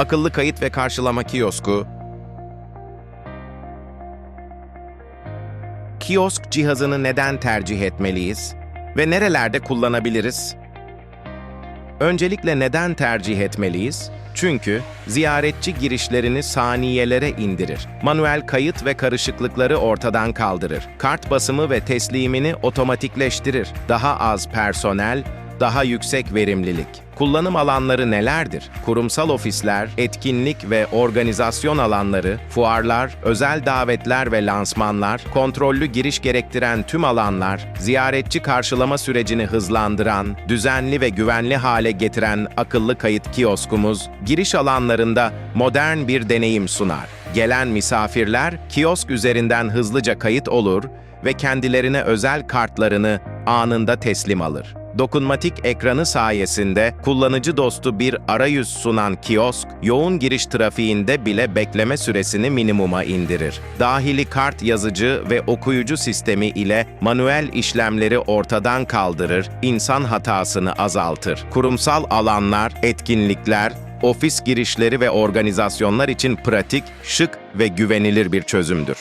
Akıllı kayıt ve karşılama kiosku, Kiosk cihazını neden tercih etmeliyiz ve nerelerde kullanabiliriz? Öncelikle neden tercih etmeliyiz? Çünkü ziyaretçi girişlerini saniyelere indirir. Manuel kayıt ve karışıklıkları ortadan kaldırır. Kart basımı ve teslimini otomatikleştirir. Daha az personel, daha yüksek verimlilik. Kullanım alanları nelerdir? Kurumsal ofisler, etkinlik ve organizasyon alanları, fuarlar, özel davetler ve lansmanlar, kontrollü giriş gerektiren tüm alanlar, ziyaretçi karşılama sürecini hızlandıran, düzenli ve güvenli hale getiren akıllı kayıt kioskumuz, giriş alanlarında modern bir deneyim sunar. Gelen misafirler kiosk üzerinden hızlıca kayıt olur ve kendilerine özel kartlarını anında teslim alır. Dokunmatik ekranı sayesinde kullanıcı dostu bir arayüz sunan kiosk, yoğun giriş trafiğinde bile bekleme süresini minimuma indirir. Dahili kart yazıcı ve okuyucu sistemi ile manuel işlemleri ortadan kaldırır, insan hatasını azaltır. Kurumsal alanlar, etkinlikler, ofis girişleri ve organizasyonlar için pratik, şık ve güvenilir bir çözümdür.